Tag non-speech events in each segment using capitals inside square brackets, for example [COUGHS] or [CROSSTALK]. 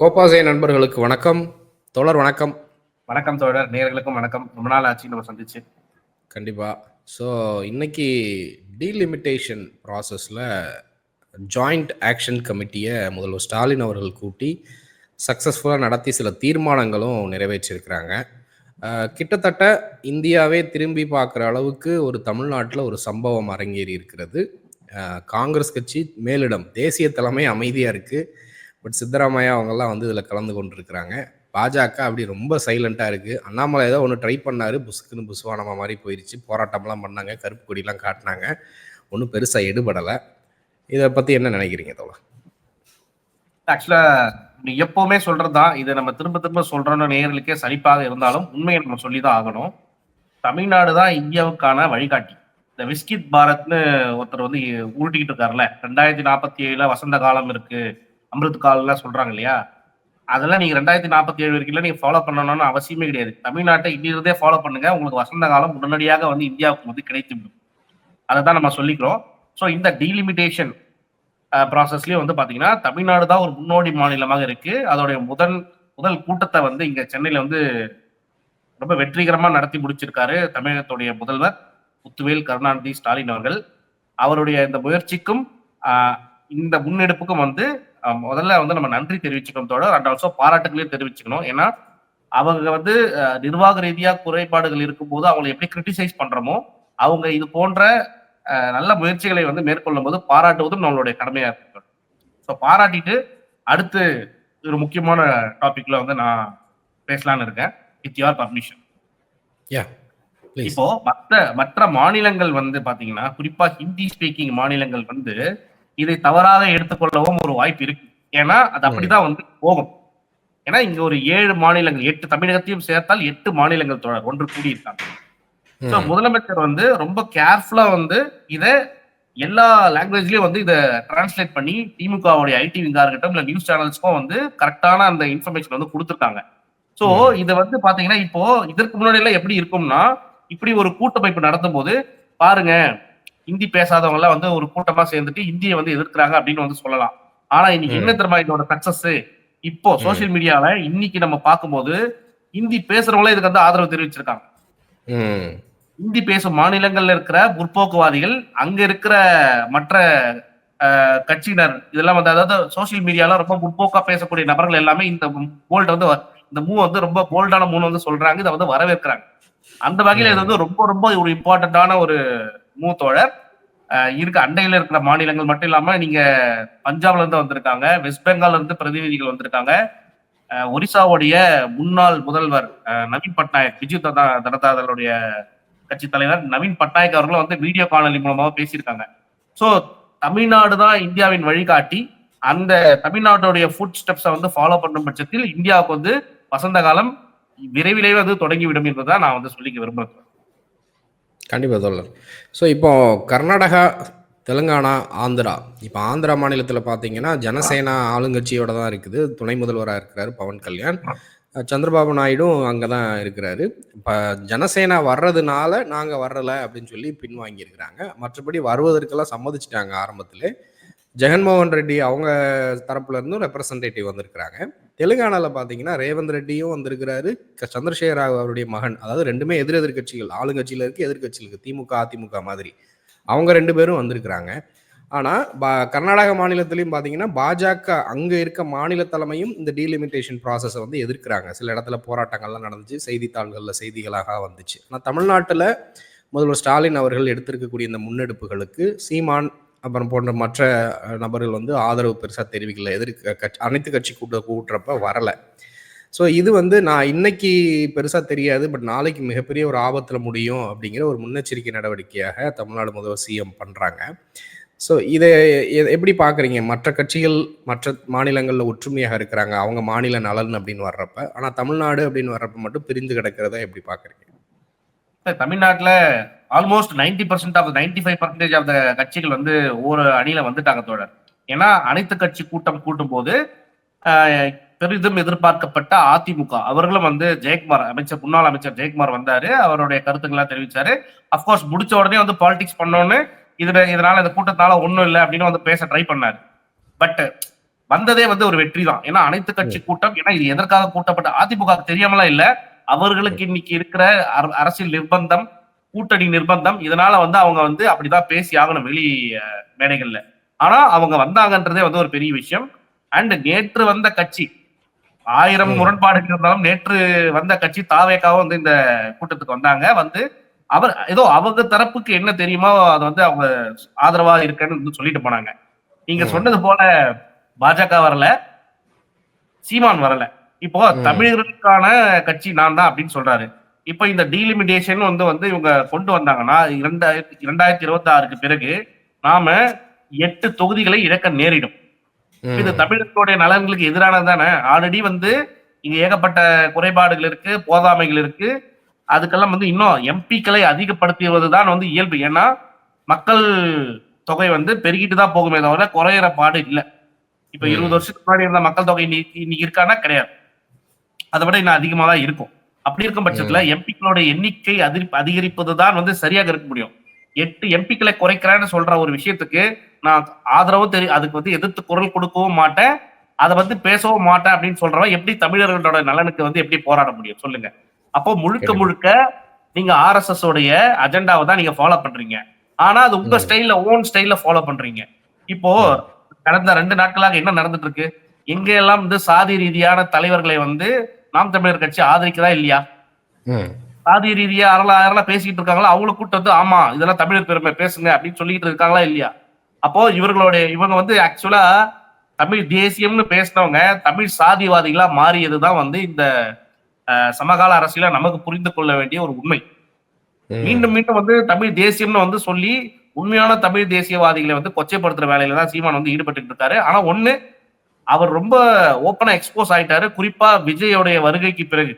கோபாசை நண்பர்களுக்கு வணக்கம். தோழர் வணக்கம். வணக்கம் தோழர் நேர்களுக்கும் வணக்கம். ரொம்ப நாள் ஆச்சு நம்ம சந்திச்சு. கண்டிப்பாக ஸோ இன்னைக்கு டீலிமிட்டேஷன் ப்ராசஸில் ஜாயிண்ட் ஆக்ஷன் கமிட்டியை முதல்வர் ஸ்டாலின் அவர்கள் கூட்டி சக்ஸஸ்ஃபுல்லாக நடத்தி சில தீர்மானங்களும் நிறைவேற்றியிருக்கிறாங்க கிட்டத்தட்ட இந்தியாவே திரும்பி பார்க்குற அளவுக்கு ஒரு தமிழ்நாட்டில் ஒரு சம்பவம் அரங்கேறி இருக்கிறது. காங்கிரஸ் கட்சி மேலிடம் தேசிய தலைமை அமைதியாக இருக்குது பட் சித்தராமையா அவங்கெல்லாம் வந்து இதில் கலந்து கொண்டிருக்கிறாங்க. பாஜக அப்படி ரொம்ப சைலண்ட்டாக இருக்குது அண்ணாமலை ஏதோ ஒன்று ட்ரை பண்ணாரு. புசுக்குன்னு புஸ்வானமா மாதிரி போயிடுச்சு போராட்டம்லாம் பண்ணாங்க. கருப்பு கொடிலாம் காட்டினாங்க. ஒன்றும் பெருசாக எடுபடலை. இதை பற்றி என்ன நினைக்கிறீங்க தோழா ஆக்சுவலாக நீ எப்பவுமே சொல்றதுதான். இதை நம்ம திரும்ப திரும்ப சொல்றோம்னு நேர்களுக்கே சலிப்பாக இருந்தாலும் உண்மையை நம்ம சொல்லி தான் ஆகணும். தமிழ்நாடு தான் இந்தியாவுக்கான வழிகாட்டி. இந்த விஸ்கித் பாரத்னு ஒருத்தர் வந்து உருட்டிக்கிட்டு இருக்காருல்ல. ரெண்டாயிரத்தி நாற்பத்தி ஏழுல வசந்த காலம் இருக்கு. அமிர்த காலம்லாம் சொல்றாங்க இல்லையா? அதெல்லாம் நீங்க ரெண்டாயிரத்தி நாற்பத்தி ஏழு வரைக்கும் நீங்க ஃபாலோ பண்ணணும்னு அவசியமே கிடையாது. தமிழ்நாட்டை இன்னிருந்தே ஃபாலோ பண்ணுங்க. உங்களுக்கு வசந்த காலம் உடனடியாக வந்து இந்தியாவுக்கு வந்து கிடைத்துவிடும் அதை தான் நம்ம சொல்லிக்கிறோம். ஸோ இந்த டீலிமிட்டேஷன் ப்ராசஸ்லயும் வந்து பாத்தீங்கன்னா தமிழ்நாடு தான் ஒரு முன்னோடி மாநிலமாக இருக்கு. அதோடைய முதல் முதல் கூட்டத்தை வந்து இங்க சென்னையில வந்து ரொம்ப வெற்றிகரமா நடத்தி முடிச்சிருக்காரு தமிழகத்துடைய முதல்வர். முத்துவேல் கருணாநிதி ஸ்டாலின் அவர்கள் அவருடைய இந்த முயற்சிக்கும் இந்த முன்னெடுப்புக்கும் வந்து முதல்ல வந்து நம்ம நன்றி தெரிவிச்சுக்கணும் தோட அண்ட் ஆல்சோ பாராட்டுகளையும் தெரிவிச்சுக்கணும். ஏன்னா அவங்க வந்து நிர்வாக ரீதியாக குறைபாடுகள் இருக்கும்போது அவங்களை எப்படி கிரிட்டிசைஸ் பண்றோமோ அவங்க இது போன்ற நல்ல முயற்சிகளை வந்து மேற்கொள்ளும் போது பாராட்டுவதும் நம்மளுடைய கடமையா இருக்கு ஸோ பாராட்டிட்டு அடுத்து ஒரு முக்கியமான டாபிக்ல வந்து நான் பேசலாம்னு இருக்கேன். வித் யார் பர்மிஷன் யா இப்போ மற்ற மற்ற மாநிலங்கள் வந்து பாத்தீங்கன்னா குறிப்பா ஹிந்தி ஸ்பீக்கிங் மாநிலங்கள் வந்து இதை தவறாக எடுத்துக்கொள்ளவும் ஒரு வாய்ப்பு இருக்கு. ஏன்னா அது அப்படிதான் வந்து போகும். ஏன்னா இங்க ஒரு ஏழு மாநிலங்கள் எட்டு தமிழகத்தையும் சேர்த்தால் எட்டு மாநிலங்கள் தொடர் ஒன்று கூடியிருக்காங்க. ஸோ முதலமைச்சர் வந்து ரொம்ப கேர்ஃபுல்லா வந்து இத எல்லா லாங்குவேஜ்லயும் வந்து இதை டிரான்ஸ்லேட் பண்ணி திமுகவுடைய ஐடி விங்கா இருக்கட்டும் இல்ல நியூஸ் சேனல்ஸ்க்கும் வந்து கரெக்டான அந்த இன்ஃபர்மேஷன் வந்து கொடுத்துருக்காங்க. சோ ம். இத வந்து பாத்தீங்கன்னா இப்போ இதற்கு முன்னாடி எல்லாம் எப்படி இருக்கும்னா இப்படி ஒரு கூட்டமைப்பு நடத்தும் போது பாருங்க ஹிந்தி பேசாதவங்க எல்லாம் வந்து ஒரு கூட்டமா சேர்ந்துட்டு இந்தியை வந்து எதிர்க்கிறாங்க அப்படின்னு வந்து சொல்லலாம். ஆனா இன்னைக்கு. என்ன தெரியுமா இதோட சக்சஸ் இப்போ சோசியல் மீடியால இன்னைக்கு நம்ம பார்க்கும்போது ஹிந்தி பேசுறவங்களே இதுக்கு வந்து ஆதரவு தெரிவிச்சிருக்காங்க. இந்தி பேசும் மாநிலங்கள்ல இருக்கிற முற்போக்குவாதிகள் அங்க இருக்கிற மற்ற அஹ், கட்சியினர் இதெல்லாம் வந்து அதாவது சோசியல் மீடியால ரொம்ப முற்போக்கா பேசக்கூடிய நபர்கள் எல்லாமே இந்த போல்ட் வந்து இந்த மூ வந்து ரொம்ப போல்டான மூணு வந்து சொல்றாங்க. இதை வந்து வரவேற்கிறாங்க. அந்த வகையில இது வந்து ரொம்ப ரொம்ப ஒரு இம்பார்ட்டன்டான ஒரு மூ தோழர். அஹ், இருக்க அண்டையில இருக்கிற மாநிலங்கள் மட்டும் இல்லாம நீங்க பஞ்சாப்ல இருந்து வந்திருக்காங்க வெஸ்ட் பெங்கால்ல இருந்து பிரதிநிதிகள் வந்திருக்காங்க. ஒரிசாவுடைய முன்னாள் முதல்வர் நவீன் பட்நாயக் பிஜு ஜனதா ஜனதா தளுடைய கட்சி தலைவர் நவீன் பட்நாயக் அவர்களும் வந்து வீடியோ காணொலி மூலமாக பேசியிருக்காங்க. சோ தமிழ்நாடு தான் இந்தியாவின் வழிகாட்டி. அந்த தமிழ்நாட்டுடைய ஃபுட் ஸ்டெப்ஸை வந்து ஃபாலோ பண்ணும் பட்சத்தில் இந்தியாவுக்கு வந்து வசந்த காலம் விரைவிலே வந்து தொடங்கிவிடும் என்பதுதான் நான் வந்து சொல்லிக்க விரும்புகிறேன் கண்டிப்பாக தோழர். ஸோ இப்போ கர்நாடகா தெலுங்கானா ஆந்திரா. இப்போ ஆந்திரா மாநிலத்தில் பார்த்தீங்கன்னா ஜனசேனா ஆளுங்கட்சியோட தான் இருக்குது. துணை முதல்வராக இருக்கிறார் பவன் கல்யாண். சந்திரபாபு நாயுடும் அங்கே தான் இருக்கிறாரு. இப்போ ஜனசேனா வர்றதுனால நாங்கள் வரலை அப்படின்னு சொல்லி பின்வாங்கியிருக்கிறாங்க. மற்றபடி வருவதற்கெல்லாம் சம்மதிச்சிட்டாங்க ஆரம்பத்திலே. ஜெகன்மோகன் ரெட்டி அவங்க தரப்புலேருந்தும் ரெப்ரசன்டேட்டிவ் வந்திருக்கிறாங்க. தெலுங்கானாவில் பார்த்தீங்கன்னா ரேவந்த் ரெட்டியும் வந்திருக்கிறாரு. க- சந்திரசேகர ராவ் அவருடைய மகன். அதாவது ரெண்டுமே எதிர் எதிர்கட்சிகள் ஆளுங்கட்சியில் இருக்கு எதிர்கட்சியில் இருக்கு. திமுக அதிமுக மாதிரி. அவங்க ரெண்டு பேரும் வந்திருக்கிறாங்க. ஆனால் பா கர்நாடக மாநிலத்திலையும் பார்த்தீங்கன்னா பாஜக அங்கே இருக்க மாநில தலைமையும் இந்த டீலிமிட்டேஷன் ப்ராசஸை வந்து எதிர்க்கிறாங்க. சில இடத்துல போராட்டங்கள்லாம் நடந்துச்சு. செய்தித்தாள்களில் செய்திகளாக வந்துச்சு. ஆனால் தமிழ்நாட்டில் முதல்வர் ஸ்டாலின் அவர்கள் எடுத்திருக்கக்கூடிய இந்த முன்னெடுப்புகளுக்கு சீமான் அப்புறம் போன்ற மற்ற நபர்கள் வந்து ஆதரவு பெருசாக தெரிவிக்கல. எதிர்க்க கட்சி அனைத்து கட்சி கூட்ட கூட்டுறப்ப வரலை. ஸோ இது வந்து நான் இன்னைக்கு பெருசாக தெரியாது பட் நாளைக்கு மிகப்பெரிய ஒரு ஆபத்தில் முடியும் அப்படிங்கிற ஒரு முன்னெச்சரிக்கை நடவடிக்கையாக தமிழ்நாடு முதல்வர் சிஎம் பண்ணுறாங்க ஸோ இதை எப்படி பார்க்குறீங்க மற்ற கட்சிகள் மற்ற மாநிலங்களில் ஒற்றுமையாக இருக்கிறாங்க அவங்க மாநில நலன் அப்படின்னு வர்றப்ப ஆனால் தமிழ்நாடு அப்படின்னு வர்றப்ப மட்டும் பிரிந்து கிடக்கிறத எப்படி பார்க்குறீங்க தமிழ்நாட்டில் almost ninety percent of ninety five percentage of the கட்சிகள் வந்து ஒரு அணியில வந்துட்டாங்க தோழர். ஏன்னா அனைத்து கட்சி கூட்டம் கூட்டும் போது பெரிதும் எதிர்பார்க்கப்பட்ட அதிமுக. அவர்களும் வந்து ஜெயக்குமார் அமைச்சர் முன்னாள் அமைச்சர் ஜெயக்குமார் வந்தாரு. அவருடைய கருத்துக்களை தெரிவிச்சாரு. அப்கோர்ஸ் முடிச்ச உடனே வந்து பாலிடிக்ஸ் பண்ணோன்னு இதுல இதனால இந்த கூட்டத்தால ஒண்ணும் இல்லை அப்படின்னு வந்து பேச ட்ரை பண்ணாரு. பட் வந்ததே வந்து ஒரு வெற்றி தான். ஏன்னா அனைத்து கட்சி கூட்டம் ஏன்னா இது எதற்காக கூட்டப்பட்ட? அதிமுக தெரியாமலாம் இல்ல. அவர்களுக்கு இன்னைக்கு இருக்கிற அர- அரசியல் நிர்பந்தம் கூட்டணி நிர்பந்தம். இதனால வந்து அவங்க வந்து அப்படிதான் பேசி ஆகணும் வெளி மேடைகள்ல. ஆனா அவங்க வந்தாங்கன்றதே வந்து ஒரு பெரிய விஷயம். அண்ட் நேற்று வந்த கட்சி ஆயிரம் ம். முரண்பாடுகள் இருந்தாலும் நேற்று வந்த கட்சி தாவேக்காவும் வந்து இந்த கூட்டத்துக்கு வந்தாங்க. வந்து அவர் ஏதோ அவங்க தரப்புக்கு என்ன தெரியுமோ அதை வந்து அவங்க ஆதரவா இருக்கேன்னு வந்து சொல்லிட்டு போனாங்க. நீங்க. சொன்னது போல பாஜக வரல. சீமான் வரல. இப்போ. தமிழர்களுக்கான கட்சி நான் தான் அப்படின்னு சொல்றாரு. இப்போ இந்த டீலிமிடேஷன் வந்து வந்து இவங்க கொண்டு வந்தாங்கன்னா இரண்டாயிரத்தி இரண்டாயிரத்தி இருபத்தி ஆறுக்கு பிறகு நாம எட்டு தொகுதிகளை இழக்க நேரிடும். இது தமிழர்களுடைய நலன்களுக்கு எதிரானது தானே? ஆல்ரெடி வந்து இங்க ஏகப்பட்ட குறைபாடுகள் இருக்கு போதாமைகள் இருக்கு. அதுக்கெல்லாம் வந்து இன்னும் எம்பிக்களை அதிகப்படுத்துவது தான் வந்து இயல்பு. ஏன்னா மக்கள் தொகை வந்து பெருகிட்டு தான் போகுமே தவிர குறையிற பாடு இல்ல. இப்ப. இருபது வருஷத்துக்கு முன்னாடி இருந்த மக்கள் தொகை இன்னைக்கு இன்னைக்கு இருக்கான்னா கிடையாது. அதை விட இன்னும் அதிகமா தான் இருக்கும். அப்படி இருக்கும் பட்சத்துல எம்பிக்களோட எண்ணிக்கை அதிகரிப்பது தான் வந்து சரியாக இருக்க முடியும். எட்டு எம்பிக்களை குறைக்கிறேன்னு சொல்ற ஒரு விஷயத்துக்கு நான் ஆதரவும் தெரியும் அதுக்கு வந்து எதிர்த்து குரல் கொடுக்கவும் மாட்டேன். அதை வந்து பேசவும் மாட்டேன் அப்படின்னு சொல்றவன் எப்படி தமிழர்களோட நலனுக்கு வந்து எப்படி போராட முடியும்? சொல்லுங்க. அப்போ முழுக்க. முழுக்க நீங்க ஆர்எஸ்எஸ் உடைய அஜெண்டாவை தான் நீங்க ஃபாலோ பண்றீங்க. ஆனா அது உங்க. ஸ்டைல்ல ஓன் ஸ்டைல்ல ஃபாலோ பண்றீங்க. இப்போ கடந்த ரெண்டு நாட்களாக என்ன நடந்துட்டு இருக்கு? எங்க எல்லாம் வந்து சாதி ரீதியான தலைவர்களை வந்து நாம் தமிழர் கட்சி ஆதரிக்கிறதா இல்லையா. சாதி ரீதியா அரளா அரளா பேசிக்கிட்டு இருக்காங்களா? அவங்கள கூட்டு வந்து ஆமா இதெல்லாம் தமிழர் பெருமை பேசுங்க அப்படின்னு சொல்லிட்டு இருக்காங்களா இல்லையா? அப்போ இவர்களுடைய இவங்க வந்து ஆக்சுவலா தமிழ் தேசியம்னு பேசினவங்க தமிழ் சாதிவாதிகளா மாறியதுதான் வந்து இந்த சமகால அரசியல நமக்கு புரிந்து கொள்ள வேண்டிய ஒரு உண்மை. மீண்டும் மீண்டும் வந்து தமிழ் தேசியம்னு வந்து சொல்லி உண்மையான தமிழ் தேசியவாதிகளை வந்து கொச்சைப்படுத்துற வேலையில தான் சீமான் வந்து ஈடுபட்டு இருக்காரு. ஆனா ஒண்ணு அவர் ரொம்ப ஓப்பனா எக்ஸ்போஸ் ஆயிட்டாரு குறிப்பா விஜயோடைய வருகைக்கு பிறகு.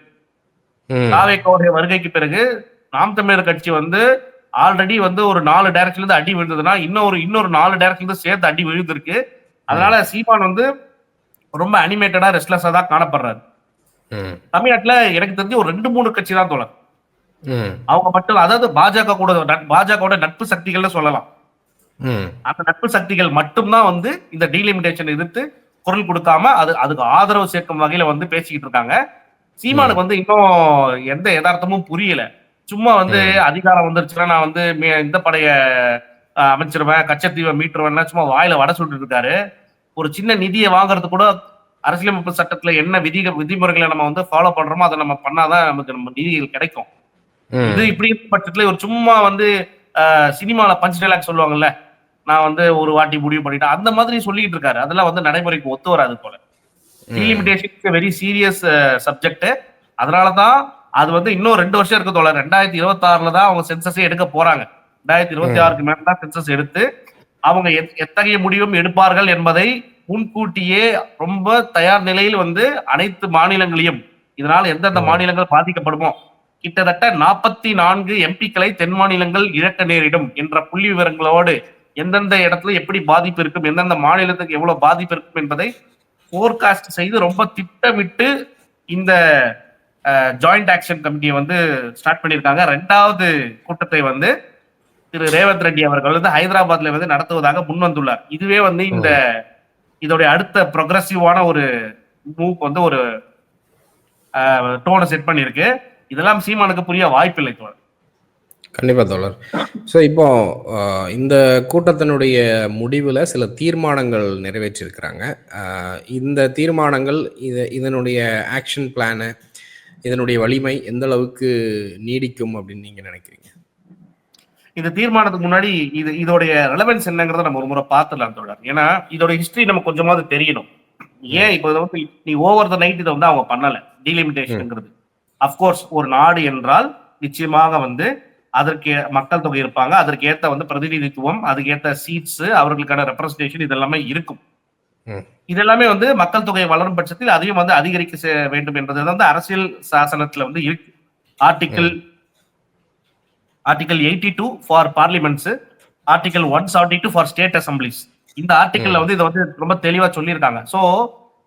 தாவேக்காவுடைய வருகைக்கு பிறகு நாம் தமிழர் கட்சி வந்து ஆல்ரெடி வந்து ஒரு நாலு டைரக்ஷன்ல இருந்து அடி விழுந்ததுன்னா இன்னொரு இன்னொரு நாலு டைரக்ஷன்ல இருந்து சேர்த்து அடி விழுந்திருக்கு அதனால சீமான் வந்து ரொம்ப அனிமேட்டடா ரெஸ்ட்லெஸ்ஸா தான் காணப்படுறாரு. தமிழ்நாட்டுல எனக்கு தெரிஞ்சு ஒரு ரெண்டு மூணு கட்சி தான் தோழர். அவங்க மட்டும் அதாவது பாஜக கூட பாஜகவோட நட்பு சக்திகள்னு சொல்லலாம். அந்த நட்பு சக்திகள் மட்டும்தான் வந்து இந்த டீலிமிடேஷன் எதிர்த்து குரல் கொடுக்காம அது அதுக்கு ஆதரவு சேர்க்கும் வகையில வந்து பேசிக்கிட்டு இருக்காங்க. சீமானுக்கு வந்து இன்னும் எந்த யதார்த்தமும் புரியல. சும்மா வந்து அதிகாரம் வந்துருச்சுன்னா நான் வந்து இந்த படைய அமைச்சிருவேன் கச்சத்தீவை மீட்டுருவேன்னா சும்மா வாயில வடை சுட்டுட்டு இருக்காரு ஒரு சின்ன நிதியை வாங்குறது கூட அரசியலமைப்பு சட்டத்துல என்ன விதி விதிமுறைகளை நம்ம வந்து ஃபாலோ பண்றோமோ அதை நம்ம பண்ணாதான் நமக்கு நம்ம நிதிகள் கிடைக்கும். இது இப்படி பட்சத்துல ஒரு சும்மா வந்து சினிமால பஞ்ச் டைலாக் சொல்லுவாங்கல்ல. நான் வந்து ஒரு வாட்டி முடிவு பண்ணிட்டேன். அந்த மாதிரி சொல்லிட்டு இருக்காரு. அதெல்லாம் வந்து நடைமுறைக்கு ஒத்து வராது போல. டீலிமிடேஷன் வெரி சீரியஸ் சப்ஜெக்ட் அதனால தான் அது வந்து இன்னும் ரெண்டு வருஷம் இருக்கு தோழர். ரெண்டாயிரத்தி இருபத்தி ஆறுல தான் அவங்க சென்சஸே எடுக்க போறாங்க. ரெண்டாயிரத்தி இருபத்தி ஆறுக்கு மேல தான் சென்சஸ் எடுத்து அவங்க எத்- எத்தகைய முடிவும் எடுப்பார்கள் என்பதை முன்கூட்டியே ரொம்ப தயார் நிலையில் வந்து அனைத்து மாநிலங்களையும் இதனால் எந்தெந்த. மாநிலங்கள் பாதிக்கப்படுமோ கிட்டத்தட்ட நாற்பத்தி நான்கு எம்பிக்களை தென் மாநிலங்கள் இழக்க நேரிடும் என்ற புள்ளி விவரங்களோடு எந்தெந்த இடத்துல எப்படி பாதிப்பு இருக்கும் எந்தெந்த மாநிலத்துக்கு எவ்வளவு பாதிப்பு இருக்கும் என்பதை ஃபோர்காஸ்ட் செய்து ரொம்ப திட்டமிட்டு இந்த ஜாயிண்ட் ஆக்ஷன் கமிட்டியை வந்து ஸ்டார்ட் பண்ணியிருக்காங்க. ரெண்டாவது கூட்டத்தை வந்து திரு ரேவந்த் ரெட்டி அவர்கள் வந்து ஹைதராபாத்ல வந்து நடத்துவதாக முன் வந்துள்ளார் இதுவே வந்து இந்த இதோடைய அடுத்த ப்ரொக்ரஸிவான ஒரு மூவ் வந்து ஒரு டோனை செட் பண்ணியிருக்கு. இதெல்லாம் சீமானுக்கு புரிய வாய்ப்பில்லை தோழர். கண்டிப்பா தோழர். ஸோ இப்போ இந்த கூட்டத்தினுடைய முடிவில் சில தீர்மானங்கள் நிறைவேற்றியிருக்கிறாங்க இந்த தீர்மானங்கள் இது இதனுடைய ஆக்ஷன் பிளானு இதனுடைய வலிமை எந்த அளவுக்கு நீடிக்கும் அப்படின்னு நீங்க நினைக்கிறீங்க? இந்த தீர்மானத்துக்கு முன்னாடி இது இதோடைய ரெலவென்ஸ் என்னங்கிறத நம்ம ஒரு முறை பார்த்துடலாம் தோழர். ஏன்னா இதோட ஹிஸ்டரி நம்ம கொஞ்சமாவது தெரியணும். ஏன் இப்போ வந்து நீ ஓவர் த நைட் இதை வந்து அவங்க பண்ணல. டீலிமிட்டேஷன்ங்கிறது அப்கோர்ஸ் ஒரு நாடு என்றால் நிச்சயமாக வந்து அதற்கு மக்கள் தொகை இருப்பாங்க. அதற்கு ஏத்த வந்து பிரதிநிதித்துவம் அதுக்கு ஏத்த சீட்ஸ் அவர்களுக்கான ரெப்ரஸன்டேஷன் இதெல்லாமே இருக்கும். இதெல்லாமே வந்து மக்கள் தொகை வளரும் பட்சத்தில் அதையும் வந்து அதிகரிக்க வேண்டும் என்பது வந்து அரசியல் சாசனத்துல வந்து இருக்கு. Article article eighty two for parliaments article one seventy two for state assemblies இந்த ஆர்டிகல்ல வந்து இதை வந்து ரொம்ப தெளிவா சொல்லியிருக்காங்க. சோ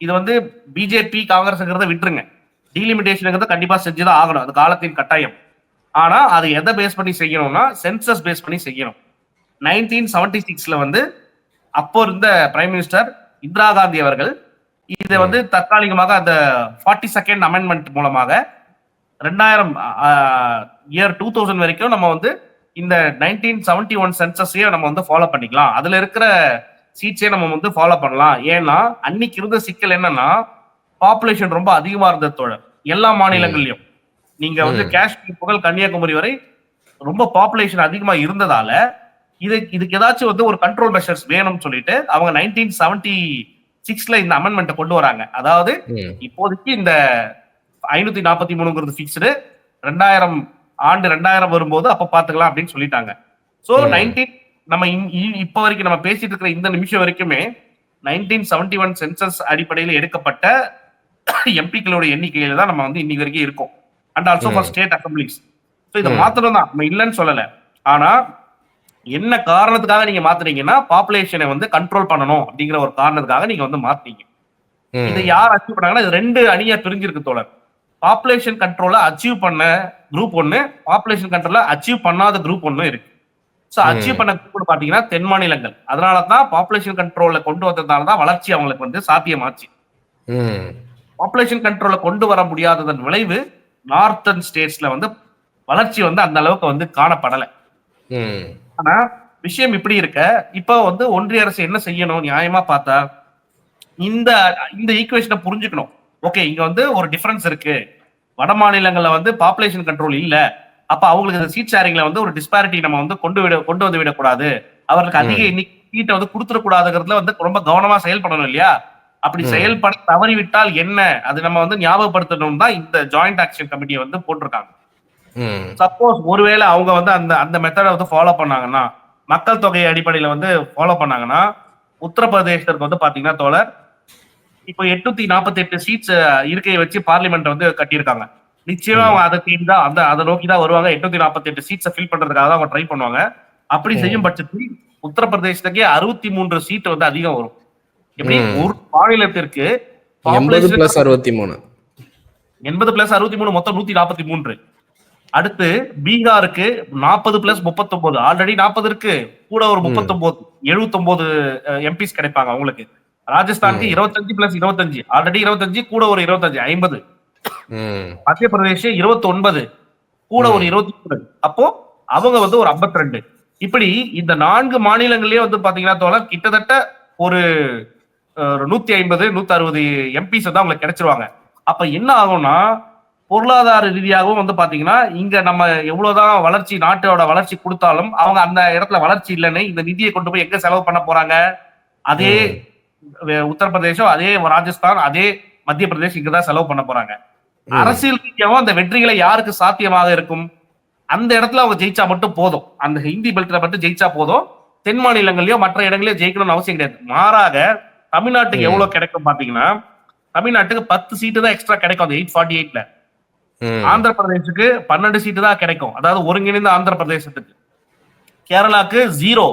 இது வந்து பிஜேபி காங்கிரஸ்ங்கிறத விட்டுருங்க. டீலிமிடேஷனுங்கிறத கண்டிப்பா செஞ்சுதான் ஆகணும். அது காலத்தின் கட்டாயம். ஆனா அதை எதை பேஸ் பண்ணி செய்யணும்னா சென்சஸ் பேஸ் பண்ணி செய்யணும். நைன்டீன் செவன்டி சிக்ஸ்ல வந்து அப்போ இருந்த பிரைம் மினிஸ்டர் இந்திரா காந்தி அவர்கள் இதை வந்து தற்காலிகமாக அந்த ஃபார்ட்டி செகண்ட் அமெண்ட்மெண்ட் மூலமாக ரெண்டாயிரம் இயர் டூ தௌசண்ட் வரைக்கும் நம்ம வந்து இந்த நைன்டீன் செவன்டி ஒன் சென்சஸையே நம்ம வந்து ஃபாலோ பண்ணிக்கலாம். அதுல இருக்கிற சீட்ஸே நம்ம வந்து ஃபாலோ பண்ணலாம். ஏன்னா அன்னைக்கு இருந்த சிக்கல் என்னன்னா பாப்புலேஷன் ரொம்ப அதிகமா இருந்த தோழர். எல்லா மாநிலங்கள்லயும். நீங்க வந்து. காஷ்மீர் முதல் கன்னியாகுமரி வரை ரொம்ப பாப்புலேஷன் அதிகமா இருந்ததால இது இதுக்கு ஏதாச்சும் வந்து ஒரு கண்ட்ரோல் மெஷர்ஸ் வேணும்னு சொல்லிட்டு அவங்க நைன்டீன் செவன்டி சிக்ஸ்ல இந்த அமெண்ட்மெண்ட்டை கொண்டு வராங்க. அதாவது இப்போதைக்கு இந்த ஐநூத்தி நாற்பத்தி மூணுங்கிறது ஃபிக்ஸ்டு ரெண்டாயிரம் ஆண்டு ரெண்டாயிரம் வரும்போது அப்ப பாத்துக்கலாம் அப்படின்னு சொல்லிட்டாங்க. சோ. நைன்டீன் நம்ம இப்ப வரைக்கும் நம்ம பேசிட்டு இருக்கிற இந்த நிமிஷம் வரைக்குமே நைன்டீன் செவன்டி ஒன் சென்சஸ் அடிப்படையில் எடுக்கப்பட்ட [COUGHS] எம்பிக்களோட எண்ணிக்கையில தான் நம்ம வந்து இன்னைக்கு வரைக்கும் இருக்கோம். And also for. State assemblies so இதை ம். மாத்தணும் தான் நம்ம இல்லைன்னு சொல்லல. ஆனா என்ன காரணத்துக்காக நீங்க மாத்துறீங்கன்னா பாப்புலேஷனை வந்து கண்ட்ரோல் பண்ணணும் அப்படிங்கிற ஒரு காரணத்துக்காக நீங்க வந்து மாத்தீங்க ம். இதை யார் அச்சீவ் பண்ணாங்கன்னா இது ரெண்டு அணியா பிரிஞ்சிருக்கு தோழர். பாப்புலேஷன் கண்ட்ரோல அச்சீவ் பண்ண குரூப் ஒன்னு பாப்புலேஷன் கண்ட்ரோல அச்சீவ் பண்ணாத குரூப் ஒன்னு இருக்கு. சோ. அச்சீவ் பண்ண குரூப் பாத்தீங்கன்னா தென் மாநிலங்கள். அதனால தான் பாப்புலேஷன் கண்ட்ரோல்ல கொண்டு வந்ததுனால தான் வளர்ச்சி அவங்களுக்கு வந்து சாத்தியமாச்சு. பாப்புலேஷன் கண்ட்ரோல கொண்டு வர முடியாததன் விளைவு நார்த்தன் ஸ்டேட்ஸ்ல வந்து வளர்ச்சி வந்து அந்த அளவுக்கு வந்து காணப்படல. ஆனா விஷயம் இப்படி இருக்க. இப்போ வந்து ஒன்றிய அரசு என்ன செய்யணும்? நியாயமா பார்த்தா இந்த இந்த ஈக்குவேஷனை புரிஞ்சுக்கணும். ஓகே இங்க வந்து ஒரு டிஃபரன்ஸ் இருக்கு. வட மாநிலங்கள்ல வந்து பாப்புலேஷன் கண்ட்ரோல் இல்ல. அப்ப அவங்களுக்கு இந்த சீட் ஷேரிங்ல வந்து ஒரு டிஸ்பாரிட்டி நம்ம வந்து கொண்டு விட கொண்டு வந்து விடக்கூடாது. அவர்களுக்கு அதிக எண்ணிக்கை சீட்டை வந்து கொடுத்துடக்கூடாதுங்கிறதுல வந்து ரொம்ப கவனமா செயல்படணும் இல்லையா? அப்படி. செயல்பட தவறிவிட்டால் என்ன? அது நம்ம வந்து ஞாபகப்படுத்தணும் தான் இந்த ஜாயிண்ட் ஆக்ஷன் கமிட்டியை வந்து போட்டிருக்காங்க. சப்போஸ் ஒருவேளை அவங்க வந்து அந்த அந்த மெத்தடை வந்து ஃபாலோ பண்ணாங்கன்னா மக்கள் தொகை அடிப்படையில வந்து ஃபாலோ பண்ணாங்கன்னா உத்தரப்பிரதேசத்துக்கு வந்து பாத்தீங்கன்னா தோழர் இப்போ எட்நூத்தி நாற்பத்தி எட்டு சீட்ஸ் இருக்கையை வச்சு பார்லிமெண்ட் வந்து கட்டியிருக்காங்க. நிச்சயமா அவங்க அதை தேடி தான் அந்த அதை நோக்கி தான் வருவாங்க. எட்நூத்தி நாற்பத்தி எட்டு சீட்ஸை ஃபில் பண்றதுக்காக தான் அவங்க ட்ரை பண்ணுவாங்க. அப்படி. செய்யும் பட்சத்தில் உத்தரப்பிரதேசத்துக்கே அறுபத்தி மூன்று சீட் வந்து அதிகம் வரும். எப்படி. ஒரு மாநிலத்திற்கு எண்பது population- பிளஸ் அறுபத்தி மூணு எண்பது பிளஸ் அறுபத்தி மூணு மொத்தம் நூத்தி நாற்பத்தி மூன்று அடுத்து பீகாருக்கு நாற்பது பிளஸ் முப்பத்தொன்பது ஆல்ரெடி நாற்பது இருக்கு. கூட ஒரு ம். முப்பத்தொன்பது எழுபத்தொன்பது எம்பிஸ் கிடைப்பாங்க அவங்களுக்கு. ராஜஸ்தானுக்கு. இருபத்தஞ்சு பிளஸ் இருபத்தஞ்சு. ஆல்ரெடி இருபத்தஞ்சு கூட ஒரு இருபத்தஞ்சு ஐம்பது. மத்திய பிரதேஷ் இருபத்தி ஒன்பது கூட ஒரு. இருபத்தி மூணு அப்போ அவங்க வந்து ஒரு 52 ரெண்டு இப்படி இந்த நான்கு மாநிலங்கள்லயே வந்து பாத்தீங்கன்னா கிட்டத்தட்ட ஒரு அஹ், நூத்தி ஐம்பது நூத்தி அறுபது எம்பிஸ் தான் அவங்களுக்கு கிடைச்சிருவாங்க. அப்ப என்ன ஆகும்னா பொருளாதார ரீதியாகவும் வந்து பாத்தீங்கன்னா இங்க நம்ம எவ்வளவுதான் வளர்ச்சி நாட்டோட வளர்ச்சி கொடுத்தாலும் அவங்க அந்த இடத்துல வளர்ச்சி இல்லைன்னு இந்த நிதியை கொண்டு போய் எங்க செலவு பண்ண போறாங்க? அதே உத்தரப்பிரதேசம் அதே ராஜஸ்தான் அதே மத்திய பிரதேஷ் இங்கதான் செலவு பண்ண போறாங்க. அரசியல் ரீதியாவும் அந்த வெற்றிகளை யாருக்கு சாத்தியமாக இருக்கும்? அந்த இடத்துல அவங்க ஜெயிச்சா மட்டும் போதும். அந்த ஹிந்தி பெல்ட்ல மட்டும் ஜெயிச்சா போதும். தென் மாநிலங்கள்லயோ மற்ற இடங்களையோ ஜெயிக்கணும்னு அவசியம் கிடையாது. மாறாக தமிழ்நாட்டுக்கு. எவ்வளவு கிடைக்கும் பாத்தீங்கன்னா தமிழ்நாட்டுக்கு பத்து சீட்டு தான் எக்ஸ்ட்ரா கிடைக்கும் அந்த எயிட் ஃபார்ட்டி எயிட்ல ஆந்திர பிரதேசுக்கு பன்னெண்டு சீட்டு தான் கிடைக்கும். அதாவது ஒருங்கிணைந்த ஆந்திர பிரதேசத்துக்கு கேரளாக்கு ஜீரோ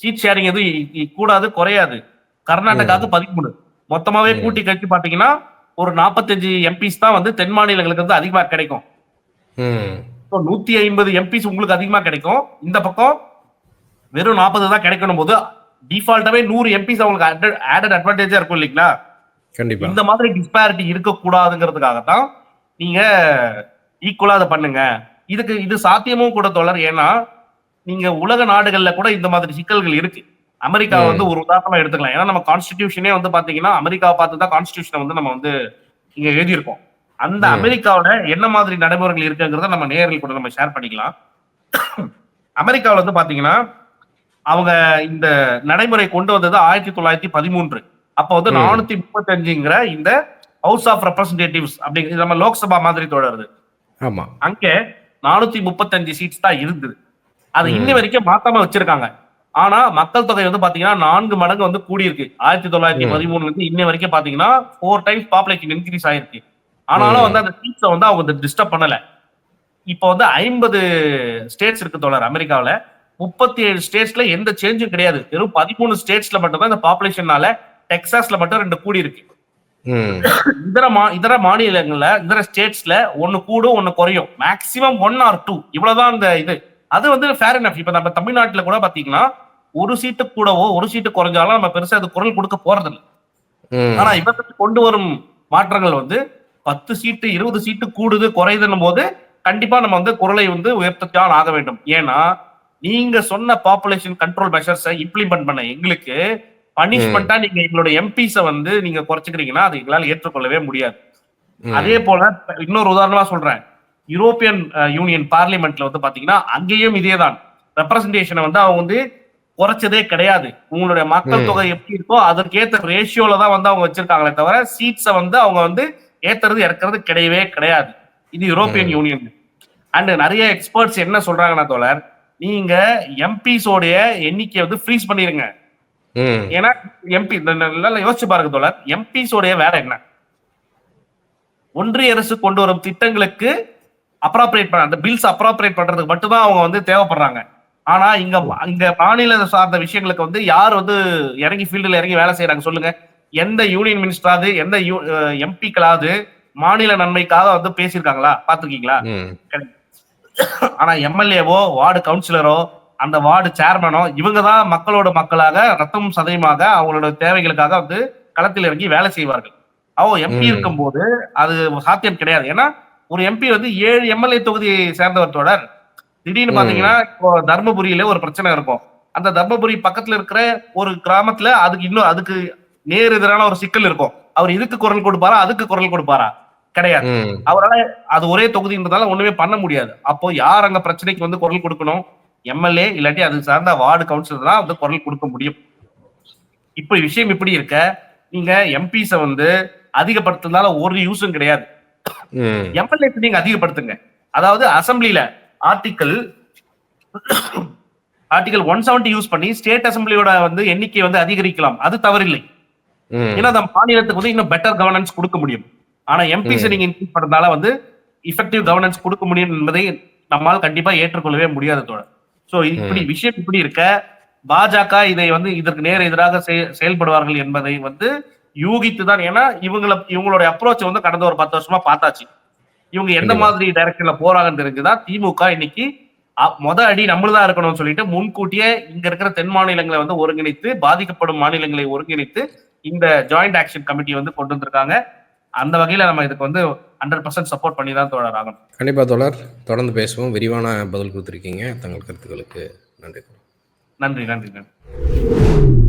சீட் ஷேரிங் எதுவும் கூடாது குறையாது. கர்நாடகாவுக்கு பதிமூணு. மொத்தமாவே. கூட்டி கழிச்சு பாத்தீங்கன்னா ஒரு நாற்பத்தஞ்சு எம்பிஸ் தான் வந்து தென் மாநிலங்களுக்கு வந்து அதிகமா கிடைக்கும். நூத்தி ஐம்பது எம்பிஸ் உங்களுக்கு அதிகமா கிடைக்கும். இந்த பக்கம் வெறும் நாற்பது தான் கிடைக்கணும் போது டிஃபால்ட்டாவே நூறு எம்பிஸ் அவங்களுக்கு ஆடட் அட்வான்டேஜா இருக்கும் இல்லைங்களா? கண்டிப்பா. இந்த மாதிரி டிஸ்பாரிட்டி இருக்கக்கூடாதுங்கிறதுக்காக தான் நீங்க ஈக்குவலா அதை பண்ணுங்க. இதுக்கு இது சாத்தியமும் கூட தொடர் ஏன்னா நீங்க உலக நாடுகள்ல கூட இந்த மாதிரி சிக்கல்கள் இருக்கு. அமெரிக்கா. வந்து ஒரு உதாரணமா எடுத்துக்கலாம். ஏன்னா நம்ம கான்ஸ்டிடியூஷனே வந்து பாத்தீங்கன்னா அமெரிக்காவை பார்த்து தான் கான்ஸ்டிடியூஷனை வந்து நம்ம வந்து இங்க எழுதியிருக்கோம். அந்த. அமெரிக்காவோட என்ன மாதிரி நடைமுறைகள் இருக்குங்கிறத நம்ம நேரில் கூட நம்ம ஷேர் பண்ணிக்கலாம். அமெரிக்காவுல வந்து பாத்தீங்கன்னா அவங்க இந்த நடைமுறை கொண்டு வந்தது ஆயிரத்தி தொள்ளாயிரத்தி பதிமூன்று. அப்ப வந்து. நானூத்தி முப்பத்தஞ்சுங்கிற இந்த ஹவுஸ் ஆஃப் ரெப்ரசன்டேட்டிவ்ஸ் அப்படிங்கிறது நம்ம லோக்சபா மாதிரி தொடருது. ஆமா. அங்க நானூத்தி முப்பத்தஞ்சு சீட்ஸ் தான் இருந்தது. அது. இன்னி வரைக்கும் மாத்தாம வச்சிருக்காங்க. ஆனா மக்கள் தொகை வந்து பாத்தீங்கன்னா நான்கு மடங்கு வந்து கூடியிருக்கு. ஆயிரத்தி தொள்ளாயிரத்தி. பதிமூணுல இருந்து இன்னி வரைக்கும் பாத்தீங்கன்னா ஃபோர் டைம்ஸ் பாப்புலேஷன் இன்க்ரீஸ் ஆயிருக்கு. ஆனாலும். வந்து அந்த சீட்ஸை வந்து அவங்க டிஸ்டர்ப் பண்ணல. இப்போ வந்து ஐம்பது ஸ்டேட்ஸ் இருக்கு தோழர் அமெரிக்காவுல. முப்பத்தி ஏழு ஸ்டேட்ஸ்ல எந்த சேஞ்சும் கிடையாது. வெறும் பதிமூணு ஸ்டேட்ஸ்ல மட்டும் தான் இந்த பாப்புலேஷனால டெக்சாஸ்ல மட்டும் ரெண்டு கூடி இருக்கு. இதர மா இதர மாநிலங்கள்ல இதர ஸ்டேட்ஸ்ல ஒன்னு கூடும் ஒன்னு குறையும். மேக்சிமம் ஒன் ஆர் டூ இவ்வளவுதான் இந்த இது. அது வந்து ஃபேர் enough. இப்ப நம்ம தமிழ்நாட்டுல கூட பாத்தீங்கன்னா ஒரு சீட்டு கூடவோ ஒரு சீட்டு குறைஞ்சாலும் நம்ம பெருசா அது குரல் கொடுக்க போறதில்லை. ம். ஆனா இவங்க கொண்டு வரும் மாற்றங்கள் வந்து பத்து சீட்டு இருபது சீட்டு கூடுது குறையுதுன்னும் போது கண்டிப்பா நம்ம வந்து குரலை வந்து உயர்த்தத்தான் ஆக வேண்டும். ஏன்னா நீங்க சொன்ன பாப்புலேஷன் கண்ட்ரோல் மெஷர்ஸை இம்ப்ளிமெண்ட் பண்ண எங்களுக்கு பனிஷ்மெண்டா நீங்க எங்களோட எம்பிஸ வந்து நீங்க குறைச்சிக்கிறீங்கன்னா அது எங்களால ஏற்றுக்கொள்ளவே முடியாது. அதே போல இன்னொரு உதாரணமா சொல்றேன். யூரோப்பியன் யூனியன் பார்லிமெண்ட்ல வந்து பாத்தீங்கன்னா அங்கேயும் இதேதான். ரெப்ரசன்டேஷனை வந்து அவங்க வந்து குறைச்சதே கிடையாது. உங்களுடைய மக்கள். தொகை எப்படி இருக்கோ அதற்கேத்த ரேஷியோல தான் வந்து அவங்க வச்சிருக்காங்களே தவிர சீட்ஸை வந்து அவங்க வந்து ஏத்துறது இறக்குறது கிடையவே கிடையாது. இது யூரோப்பியன். யூனியன் அண்ட் நிறைய எக்ஸ்பர்ட்ஸ் என்ன சொல்றாங்கன்னா தோழர் நீங்க எம்பிஸோடைய எண்ணிக்கையை வந்து ஃப்ரீஸ் பண்ணிருங்க. ஏன்னா எம்பி நல்லா யோசிச்சு பாருங்க தோழர். எம்பிஸோடைய வேலை என்ன? ஒன்றிய அரசு கொண்டு வரும் திட்டங்களுக்கு அப்ராப்ரேட் பண்ண அந்த பில்ஸ் அப்ராப்ரேட் பண்றதுக்கு மட்டும்தான் அவங்க வந்து தேவைப்படுறாங்க. ஆனா இங்க இங்க மாநில சார்ந்த விஷயங்களுக்கு வந்து யார் வந்து இறங்கி ஃபீல்டுல இறங்கி வேலை செய்யறாங்க சொல்லுங்க. எந்த யூனியன் மினிஸ்டராவது எந்த எம்பிக்களாவது மாநில நன்மைக்காக வந்து பேசியிருக்காங்களா? பாத்துருக்கீங்களா. ஆனா எம்எல்ஏவோ வார்டு கவுன்சிலரோ அந்த வார்டு சேர்மனோ இவங்க தான் மக்களோட மக்களாக ரத்தம் சதயமாக அவங்களோட தேவைகளுக்காக வந்து களத்தில் இறங்கி வேலை செய்வார்கள். அவ எம்பி ம். இருக்கும்போது அது சாத்தியம் கிடையாது. ஏன்னா ஒரு எம்பி வந்து ஏழு எம்எல்ஏ தொகுதியை சேர்ந்தவர் தொடர். திடீர்னு. பாத்தீங்கன்னா இப்போ தர்மபுரியில ஒரு பிரச்சனை இருக்கும். அந்த தர்மபுரி பக்கத்துல இருக்கிற ஒரு கிராமத்துல அதுக்கு இன்னும் அதுக்கு நேர் எதிரான ஒரு சிக்கல் இருக்கும். அவர் இதுக்கு குரல் கொடுப்பாரா அதுக்கு குரல் கொடுப்பாரா? கிடையாது. அவரால அது ஒரே தொகுதின்றதால ஒண்ணுமே பண்ண முடியாது. அப்போ யார் அங்க பிரச்சனைக்கு வந்து குரல் கொடுக்கணும்? எம்எல்ஏ இல்லாட்டி அது சார்ந்த வார்டு கவுன்சிலர் தான் வந்து குரல் கொடுக்க முடியும். இப்ப விஷயம் இப்படி இருக்க நீங்க எம்பிஸ வந்து அதிகப்படுத்துறதுனால ஒரு யூஸும் கிடையாது. எம்எல்ஏ நீங்க அதிகப்படுத்துங்க. அதாவது அசம்பிளில article article one seventy use பண்ணி ஸ்டேட் அசம்பிளியோட வந்து எண்ணிக்கை வந்து அதிகரிக்கலாம். அது தவறில்லை. ஏன்னா நம்ம மாநிலத்துக்கு வந்து இன்னும் பெட்டர் கவர்னன்ஸ் கொடுக்க முடியும். ஆனா எம்பிஸ் ம். நீங்க இன்க்ரீஸ் பண்றதால வந்து இஃபெக்டிவ் கவர்னன்ஸ் கொடுக்க முடியும் என்பதை நம்மால் கண்டிப்பா ஏற்றுக்கொள்ளவே முடியாது தோழர். சோ இப்படி விஷயம் இப்படி இருக்க பாஜக இதை வந்து இதற்கு நேர் எதிராக செய- செயல்படுவார்கள் என்பதை வந்து யூகித்து தான் ஏன்னா இவங்கள இவங்களுடைய அப்ரோச் வந்து கடந்த ஒரு பத்து வருஷமா பார்த்தாச்சு. இவங்க எந்த. மாதிரி டைரக்ஷன்ல போறாங்கன்னு தெரிஞ்சுதான் திமுக இன்னைக்கு மொத அடி நம்மளுதான் இருக்கணும்னு சொல்லிட்டு முன்கூட்டியே இங்க இருக்கிற தென் மாநிலங்களை வந்து ஒருங்கிணைத்து பாதிக்கப்படும் மாநிலங்களை ஒருங்கிணைத்து இந்த ஜாயிண்ட் ஆக்ஷன் கமிட்டி வந்து கொண்டு வந்திருக்காங்க. அந்த வகையில நம்ம இதுக்கு வந்து ஹண்ட்ரட் பர்சன்ட் சப்போர்ட் பண்ணி தான் தோழர் ஆகணும் கண்டிப்பா தோழர். தொடர்ந்து பேசுவோம். விரிவான பதில் கொடுத்துருக்கீங்க. தங்கள் கருத்துக்களுக்கு நன்றி நன்றி நன்றி நன்றி.